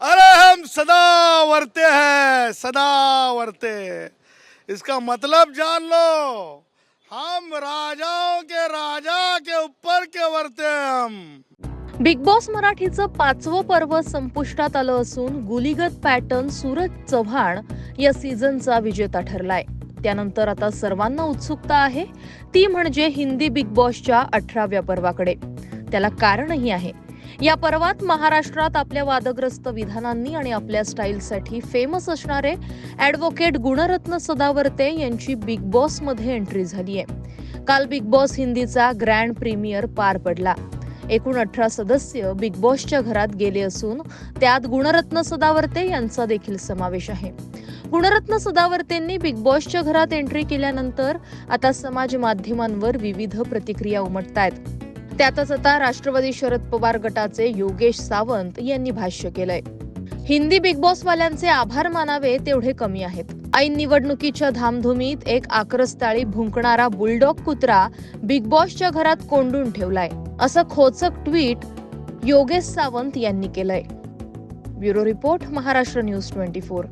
अरे हम सदा वरते हैं सदा वरते इसका मतलब जान लो हम राजाओं के राजा के ऊपर के वरते हैं हम। बिग बॉस मराठीचं पाचवं पर्व संपुष्टात आलं असून गुलीगत पॅटर्न सूरज चव्हाण या सीझनचा विजेता ठरलाय. त्यानंतर आता सर्वांना उत्सुकता आहे. ती म्हणजे हिंदी बिग बॉसच्या अठराव्या पर्वाकडे. त्याला कारणही आहे. या पर्वात महाराष्ट्रात आपल्या वादग्रस्त विधानांनी आणि आपल्या स्टाईलसाठी फेमस असणारे ॲडव्होकेट गुणरत्न सदावर्ते यांची बिग बॉसमध्ये एंट्री झाली आहे. काल बिग बॉस हिंदीचा ग्रँड प्रीमियर पार पडला. एकूण अठरा सदस्य बिग बॉसच्या घरात गेले असून त्यात गुणरत्न सदावर्ते यांचा देखील समावेश आहे. गुणरत्न सदावर्तेंनी बिग बॉसच्या घरात एंट्री केल्यानंतर आता समाज माध्यमांवर विविध प्रतिक्रिया उमटतायत. त्यातच आता राष्ट्रवादी शरद पवार गटाचे योगेश सावंत यांनी भाष्य केलंय. हिंदी बिग बॉस वाल्यांचे आभार मानावे तेवढे कमी आहेत. ऐन निवडणुकीच्या धामधुमीत एक आक्रस्ताळी भुंकणारा बुलडॉग कुत्रा बिग बॉसच्या घरात कोंडून ठेवलाय असं खोचक ट्विट योगेश सावंत यांनी केलंय. Bureau report Maharashtra news twenty four.